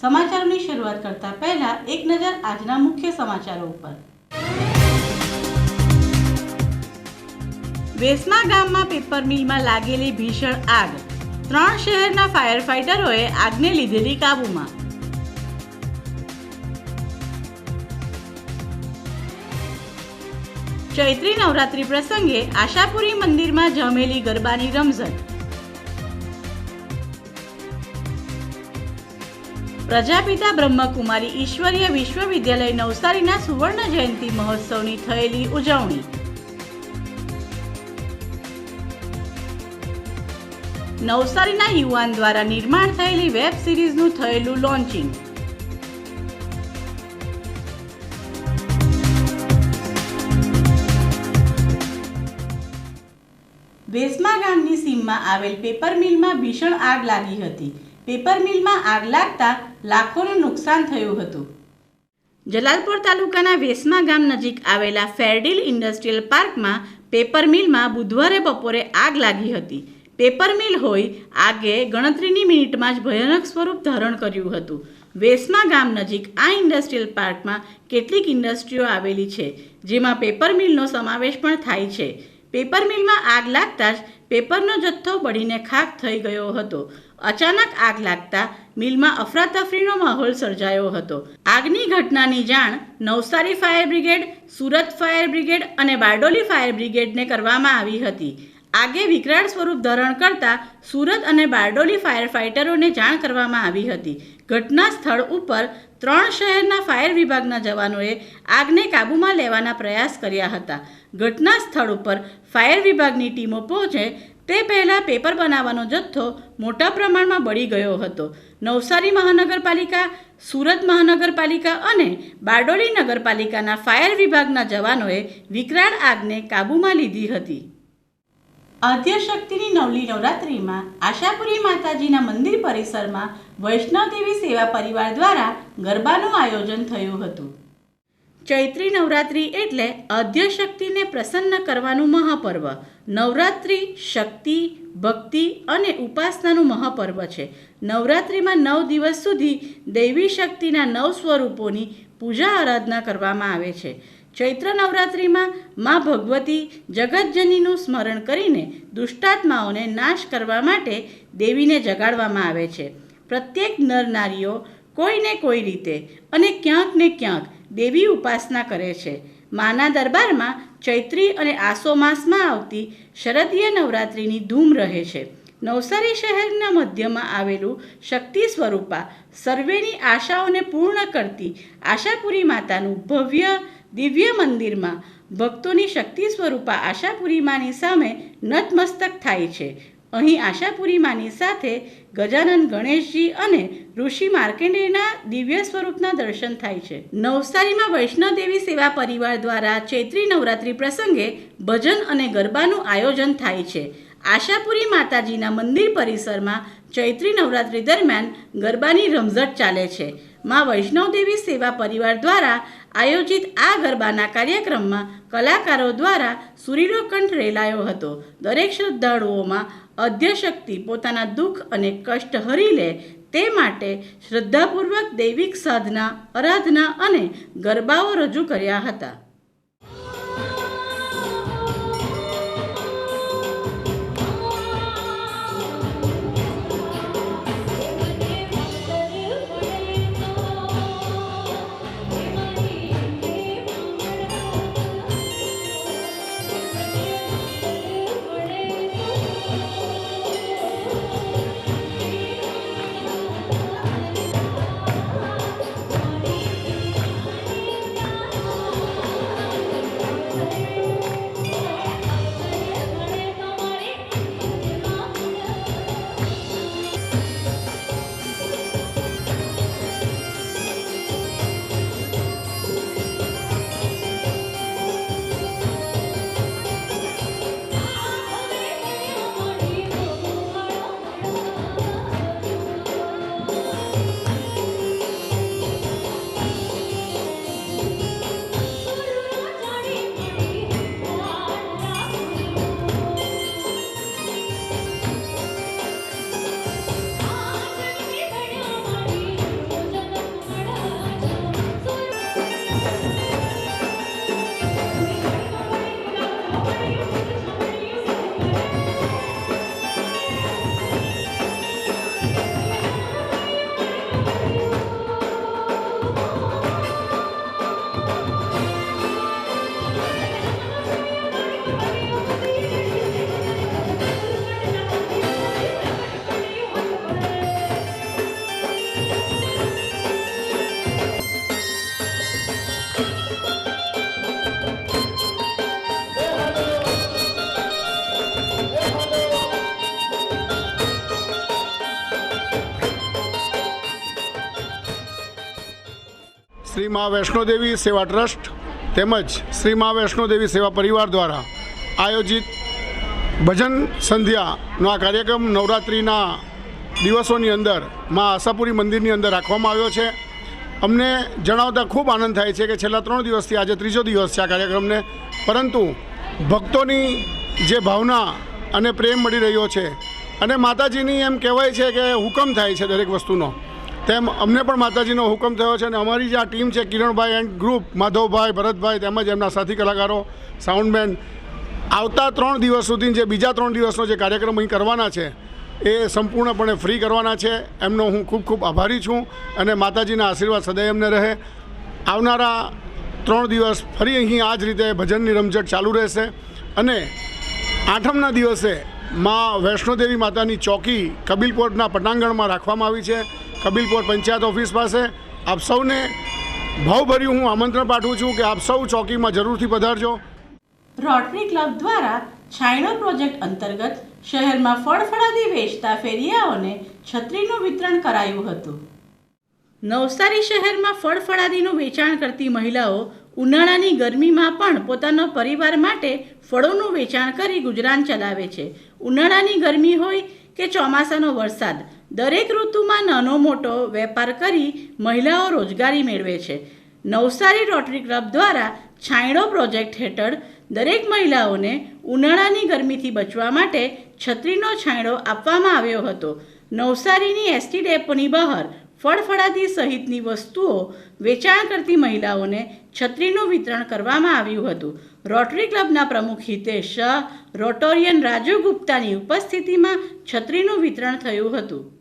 સમાચારોની શરૂઆત કરતા પહેલા એક નજર આજના મુખ્ય સમાચારો ઉપર. વેસમા ગામમાં પેપર મિલમાં લાગેલી ભીષણ આગ. ત્રણ શહેરના ફાયર ફાઇટરોએ આગને લીધેલી કાબૂમાં. ચૈત્રી નવરાત્રી પ્રસંગે આશાપુરી મંદિરમાં જમેલી ગરબાની રમઝટ. પ્રજાપિતા બ્રહ્મકુમારી ઈશ્વરીય વિશ્વવિદ્યાલય નવસારીના સુવર્ણ જયંતિ મહોત્સવની થયેલી ઉજવણી. નવસારીના યુવાન દ્વારા નિર્માણ થયેલી વેબ સિરીઝનું થયેલું લોન્ચિંગ. વેસમા ગામની સીમમાં આવેલ પેપર મિલમાં ભીષણ આગ લાગી હતી. પેપર મિલમાં આગ લાગતા લાખોનું નુકસાન થયું હતું. જલાલપુર તાલુકાના વેસમા ગામ નજીક આવેલા ફેરડીલ ઇન્ડસ્ટ્રીયલ પાર્કમાં પેપર મિલમાં બુધવારે બપોરે આગ લાગી હતી. પેપર મિલ હોય આગે ગણતરીની મિનિટમાં જ ભયાનક સ્વરૂપ ધારણ કર્યું હતું. વેસમા ગામ નજીક આ ઇન્ડસ્ટ્રીયલ પાર્કમાં કેટલીક ઇન્ડસ્ટ્રીઓ આવેલી છે, જેમાં પેપર મિલનો સમાવેશ પણ થાય છે. પેપર મિલમાં આગ લાગતા જ પેપરનો જથ્થો બળીને ખાક થઈ ગયો હતો. અચાનક આગ લાગતા મિલમાં અફરાતફરીનો માહોલ સર્જાયો હતો. આગની ઘટનાની જાણ Navsari fire brigade, Surat fire brigade અને બારડોલી ફાયર બ્રિગેડને કરવામાં આવી હતી. આગે વિકરાળ સ્વરૂપ ધારણ કરતા સુરત અને બારડોલી ફાયર ફાઇટરોને જાણ કરવામાં આવી હતી. ઘટના સ્થળ ઉપર ત્રણ શહેરના ફાયર વિભાગના જવાનોએ આગને કાબૂમાં લેવાના પ્રયાસ કર્યા હતા. ઘટના સ્થળ ઉપર ફાયર વિભાગની ટીમો પહોંચે તે પહેલાં પેપર બનાવવાનો જથ્થો મોટા પ્રમાણમાં બળી ગયો હતો. નવસારી મહાનગરપાલિકા, સુરત મહાનગરપાલિકા અને બારડોલી નગરપાલિકાના ફાયર વિભાગના જવાનોએ વિકરાળ આગને કાબૂમાં લીધી હતી. આદ્યશક્તિની નવલી નવરાત્રિમાં આશાપુરી માતાજીના મંદિર પરિસરમાં વૈષ્ણવદેવી સેવા પરિવાર દ્વારા ગરબાનું આયોજન થયું હતું. ચૈત્રી નવરાત્રિ એટલે આદ્યશક્તિને પ્રસન્ન કરવાનું મહાપર્વ. નવરાત્રિ શક્તિ, ભક્તિ અને ઉપાસનાનું મહાપર્વ છે. નવરાત્રિમાં નવ દિવસ સુધી દૈવી શક્તિના નવ સ્વરૂપોની પૂજા આરાધના કરવામાં આવે છે. ચૈત્ર નવરાત્રિમાં મા ભગવતી જગતજનીનું સ્મરણ કરીને દુષ્ટાત્માઓને નાશ કરવા માટે દેવીને જગાડવામાં આવે છે. પ્રત્યેક નર નારીઓ કોઈને કોઈ રીતે અને ક્યાંક ને ક્યાંક દેવી ઉપાસના કરે છે. માના દરબારમાં ચૈત્રી અને આસો માસમાં આવતી શરદીય નવરાત્રિની ધૂમ રહે છે. નવસારી શહેરના મધ્યમાં આવેલું શક્તિ સ્વરૂપા સર્વેની આશાઓને પૂર્ણ કરતી આશાપુરી માતાનું ભવ્ય દિવ્ય મંદિરમાં ભક્તોની શક્તિ સ્વરૂપા આશાપુરી માની સામે નતમસ્તક થાય છે. અહીં આશાપુરી માની સાથે ગજાનન ગણેશજી અને ઋષિ માર્કેન્ડેયના દિવ્ય સ્વરૂપના દર્શન થાય છે. નવસારીમાં વૈષ્ણવદેવી સેવા પરિવાર દ્વારા ચૈત્રી નવરાત્રિ પ્રસંગે ભજન અને ગરબાનું આયોજન થાય છે. આશાપુરી માતાજીના મંદિર પરિસરમાં ચૈત્રી નવરાત્રિ દરમિયાન ગરબાની રમઝટ ચાલે છે. માં વૈષ્ણવદેવી સેવા પરિવાર દ્વારા આયોજિત આ ગરબાના કાર્યક્રમમાં કલાકારો દ્વારા સુરીલો કંઠ રેલાયો હતો. દરેક શ્રદ્ધાળુઓમાં અધ્યશક્તિ પોતાના દુઃખ અને કષ્ટ હરી લે તે માટે શ્રદ્ધાપૂર્વક દૈવિક સાધના, આરાધના અને ગરબાઓ રજૂ કર્યા હતા. મા વૈષ્ણોદેવી સેવા ટ્રસ્ટ તેમજ શ્રી મા વૈષ્ણોદેવી સેવા પરિવાર દ્વારા આયોજિત ભજન સંધ્યાનો આ કાર્યક્રમ નવરાત્રિના દિવસોની અંદર મા આશાપુરી મંદિરની અંદર રાખવામાં આવ્યો છે. અમને જણાવતા ખૂબ આનંદ થાય છે કે છેલ્લા ત્રણ દિવસથી આજે ત્રીજો દિવસ છે આ કાર્યક્રમને, પરંતુ ભક્તોની જે ભાવના અને પ્રેમ મળી રહ્યો છે અને માતાજીની એમ કહેવાય છે કે હુકમ થાય છે દરેક વસ્તુનો. તેમ અમને પણ માતાજીનો હુકમ થયો છે અને અમારી જે આ ટીમ છે, કિરણભાઈ એન્ડ ગ્રુપ માધવભાઈ, ભરતભાઈ તેમજ એમના સાથી કલાકારો સાઉન્ડમેન આવતા ત્રણ દિવસ સુધી જે બીજા ત્રણ દિવસનો જે કાર્યક્રમ અહીં કરવાના છે, એ સંપૂર્ણપણે ફ્રી કરવાના છે. એમનો હું ખૂબ ખૂબ આભારી છું અને માતાજીના આશીર્વાદ સદૈવ એમને રહે. આવનારા ત્રણ દિવસ ફરી અહીં આ જ રીતે ભજનની રમઝટ ચાલુ રહેશે અને આઠમના દિવસે મા વૈષ્ણોદેવી માતાની ચોકી કબીલપોરના પટાંગણમાં રાખવામાં આવી છે. કબીલપોર પંચાયત ઓફિસ પાસે. આપ સૌને ભાવભર્યું હું આમંત્રણ પાઠવું છું કે આપ સૌ ચોકીમાં જરૂરથી પધારજો. રોટરી ક્લબ દ્વારા છાયડો પ્રોજેક્ટ અંતર્ગત શહેરમાં ફળફળાદી વેચતા ફેરિયાઓને છત્રીનું વિતરણ કરાયું હતું. નવસારી શહેરમાં ફળફળાદીનું વેચાણ કરતી મહિલાઓ ઉનાળાની ગરમીમાં પણ પોતાના પરિવાર માટે ફળોનું વેચાણ કરી ગુજરાન ચલાવે છે. ઉનાળાની ગરમી હોય કે ચોમાસાનો વરસાદ દરેક ઋતુમાં નાનો મોટો વેપાર કરી મહિલાઓ રોજગારી મેળવે છે. નવસારી રોટરી ક્લબ દ્વારા છાંયડો પ્રોજેક્ટ હેઠળ દરેક મહિલાઓને ઉનાળાની ગરમીથી બચવા માટે છત્રીનો છાંયડો આપવામાં આવ્યો હતો. નવસારીની એસટી ડેપોની બહાર ફળફળાદી સહિતની વસ્તુઓ વેચાણ કરતી મહિલાઓને છત્રીનું વિતરણ કરવામાં આવ્યું હતું. રોટરી ક્લબના પ્રમુખ હિતેશ શાહ, રોટોરિયન રાજુ ગુપ્તાની ઉપસ્થિતિમાં છત્રીનું વિતરણ થયું હતું.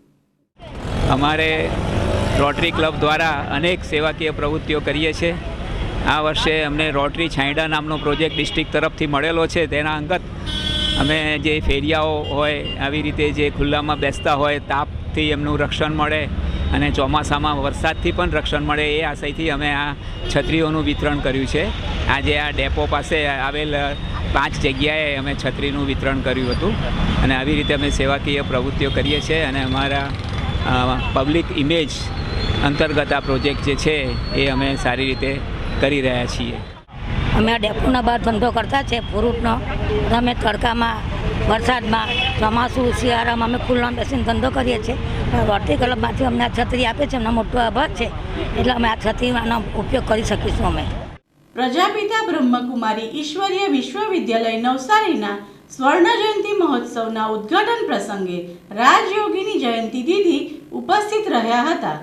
અમારે રોટરી ક્લબ દ્વારા અનેક સેવાકીય પ્રવૃત્તિઓ કરીએ છીએ. આ વર્ષે અમને રોટરી છાંયડા નામનો પ્રોજેક્ટ ડિસ્ટ્રિક્ટ તરફથી મળેલો છે. તેના અંગત અમે જે ફેરિયાઓ હોય, આવી રીતે જે ખુલ્લામાં બેસતા હોય, તાપથી એમનું રક્ષણ મળે અને ચોમાસામાં વરસાદથી પણ રક્ષણ મળે એ આશયથી અમે આ છત્રીઓનું વિતરણ કર્યું છે. આજે આ ડેપો પાસે આવેલ પાંચ જગ્યાએ અમે છત્રીનું વિતરણ કર્યું હતું અને આવી રીતે અમે સેવાકીય પ્રવૃત્તિઓ કરીએ છીએ અને અમારા પબ્લિક ઇમેજ અંતર્ગત આ પ્રોજેક્ટ જે છે એ અમે સારી રીતે કરી રહ્યા છીએ. અમે આ ડેપોના બહાર ધંધો કરતા છે ફ્રૂટનો અમે તડકામાં વરસાદમાં ચોમાસું શિયાળામાં અમે ખુલ્લામાં બેસીને ધંધો કરીએ છીએ. રોટરી ક્લબમાંથી અમને આ છત્રી આપે છે એમનો મોટો આભાર છે. એટલે અમે આ છત્રીનો ઉપયોગ કરી શકીશું અમે. પ્રજાપિતા બ્રહ્મકુમારી ઈશ્વરીય વિશ્વવિદ્યાલય નવસારીના સ્વર્ણ જયંતિ મહોત્સવના ઉદ્ઘાટન પ્રસંગે રાજયોગીની જયંતિ દીદી ઉપસ્થિત રહ્યા હતા.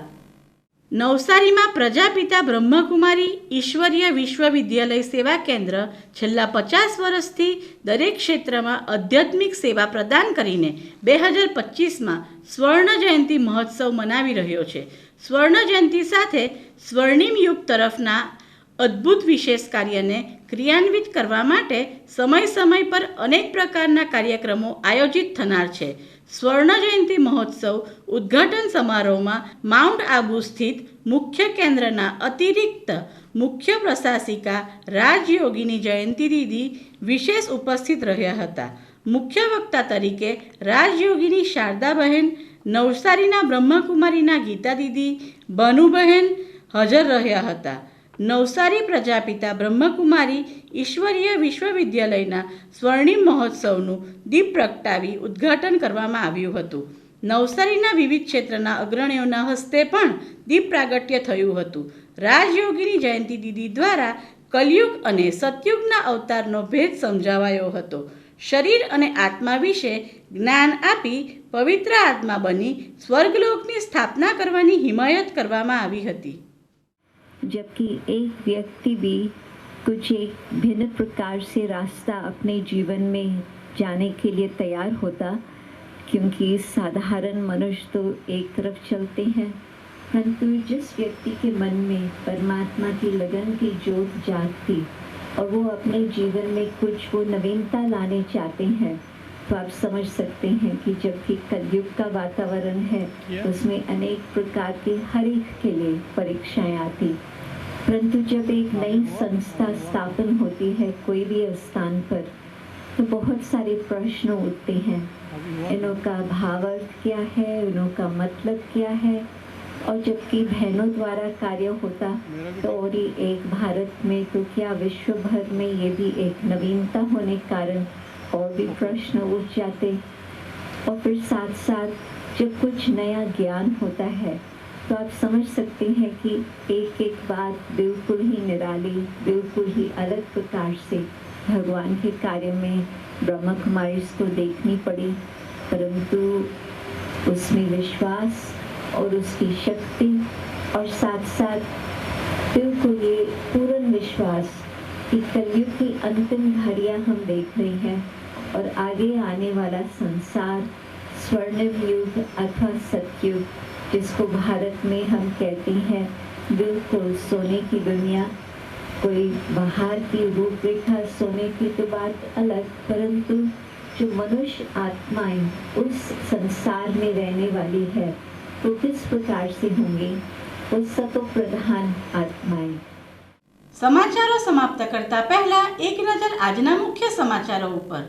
નવસારીમાં પ્રજાપિતા બ્રહ્મકુમારી ઈશ્વરીય વિશ્વવિદ્યાલય સેવા કેન્દ્ર છેલ્લા પચાસ વર્ષથી દરેક ક્ષેત્રમાં આધ્યાત્મિક સેવા પ્રદાન કરીને બે હજાર પચીસમાં સ્વર્ણ જયંતિ મહોત્સવ મનાવી રહ્યો છે. સ્વર્ણ જયંતિ સાથે સ્વર્ણિમ યુગ તરફના અદ્ભુત વિશેષ કાર્યને ક્રિયાન્વિત કરવા માટે સમય સમય પર અનેક પ્રકારના કાર્યક્રમો આયોજિત થનાર છે. સ્વર્ણ જયંતિ મહોત્સવ ઉદ્ઘાટન સમારોહમાં માઉન્ટ આબુ સ્થિત મુખ્ય કેન્દ્રના અતિરિક્ત મુખ્ય પ્રશાસિકા રાજયોગીની જયંતિ દીદી વિશેષ ઉપસ્થિત રહ્યા હતા. મુખ્ય વક્તા તરીકે રાજયોગીની શારદાબહેન, નવસારીના બ્રહ્મકુમારીના ગીતા દીદી ભાનુબહેન હાજર રહ્યા હતા. નવસારી પ્રજાપિતા બ્રહ્મકુમારી ઈશ્વરીય વિશ્વવિદ્યાલયના સ્વર્ણિમ મહોત્સવનું દીપ પ્રગટાવી ઉદ્ઘાટન કરવામાં આવ્યું હતું. નવસારીના વિવિધ ક્ષેત્રના અગ્રણીઓના હસ્તે પણ દીપ પ્રાગટ્ય થયું હતું. રાજયોગીની જયંતિ દીદી દ્વારા કલયુગ અને સતયુગના અવતારનો ભેદ સમજાવાયો હતો. શરીર અને આત્મા વિશે જ્ઞાન આપી પવિત્ર આત્મા બની સ્વર્ગલોકની સ્થાપના કરવાની હિમાયત કરવામાં આવી હતી. जबकि एक व्यक्ति भी कुछ एक भिन्न प्रकार से रास्ता अपने जीवन में जाने के लिए तैयार होता, क्योंकि साधारण मनुष्य तो एक तरफ़ चलते हैं। परंतु जिस व्यक्ति के मन में परमात्मा की लगन की जोत जागती और वो अपने जीवन में कुछ वो नवीनता लाने चाहते हैं तो आप समझ सकते हैं कि जबकि कलयुग का वातावरण है yeah. उसमें अनेक प्रकार के हर एक के लिए परीक्षाएँ आती। परंतु जब एक नई संस्था स्थापन होती है कोई भी स्थान पर तो बहुत सारे प्रश्न उठते हैं। इनों का भावार्थ क्या है इनों का मतलब क्या है? और जबकि बहनों द्वारा कार्य होता तो और ही एक भारत में तो क्या विश्व भर में ये भी एक नवीनता होने के कारण और भी प्रश्न उठ जाते और फिर साथ साथ जब कुछ नया ज्ञान होता है तो आप समझ सकते हैं कि एक एक बात बिल्कुल ही निराली, बिल्कुल ही अलग प्रकार से भगवान के कार्य में ब्रह्म कुमारी को देखनी पड़ी, परंतु उसमें विश्वास और उसकी शक्ति और साथ साथ बिल्कुल ये पूर्ण विश्वास कि कलयुग की अंतिम घड़ियाँ हम देख रहे हैं। और आगे आने वाला संसार स्वर्णिम युग अथवा सतयुग जिसको भारत में हम कहते हैं बिल्कुल सोने की दुनिया कोई बाहर की रूपरेखा सोने की तो बात अलग परंतु जो मनुष्य आत्माएं उस संसार में रहने वाली है वो किस प्रकार से होंगी वो सतो प्रधान आत्माएं સમાચારો સમાપ્ત કરતા પહેલા એક નજર આજના મુખ્ય સમાચારો ઉપર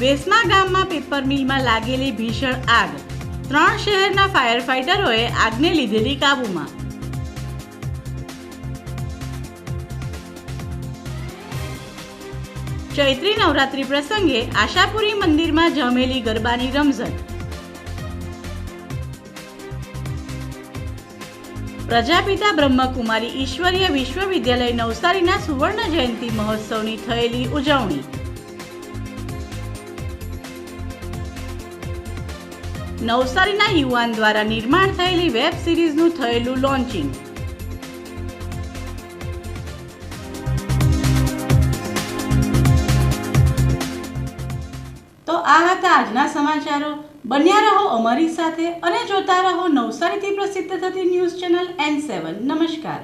વેસમા ગામમાં પેપર મિલમાં લાગેલી ભીષણ આગ. ત્રણ શહેરના ફાયર ફાઇટરોએ આગને લીધેલી કાબૂમાં. ચૈત્રી નવરાત્રી પ્રસંગે આશાપુરી મંદિરમાં જમેલી ગરબાની રમઝટ. પ્રજાપિતા બ્રહ્મકુમારી ઈશ્વરીય વિશ્વવિદ્યાલય નવસારીના સુવર્ણ જયંતિ મહોત્સવની થયેલી ઉજવણી. નવસારીના યુવાન દ્વારા નિર્માણ થયેલી વેબ સિરીઝનું થયેલું લોન્ચિંગ. તો આ હતા આજના સમાચારો. બન્યા રહો અમારી સાથે અને જોતા રહો નવસારીથી પ્રસિદ્ધ થતી ન્યૂઝ ચેનલ એન સેવન. નમસ્કાર.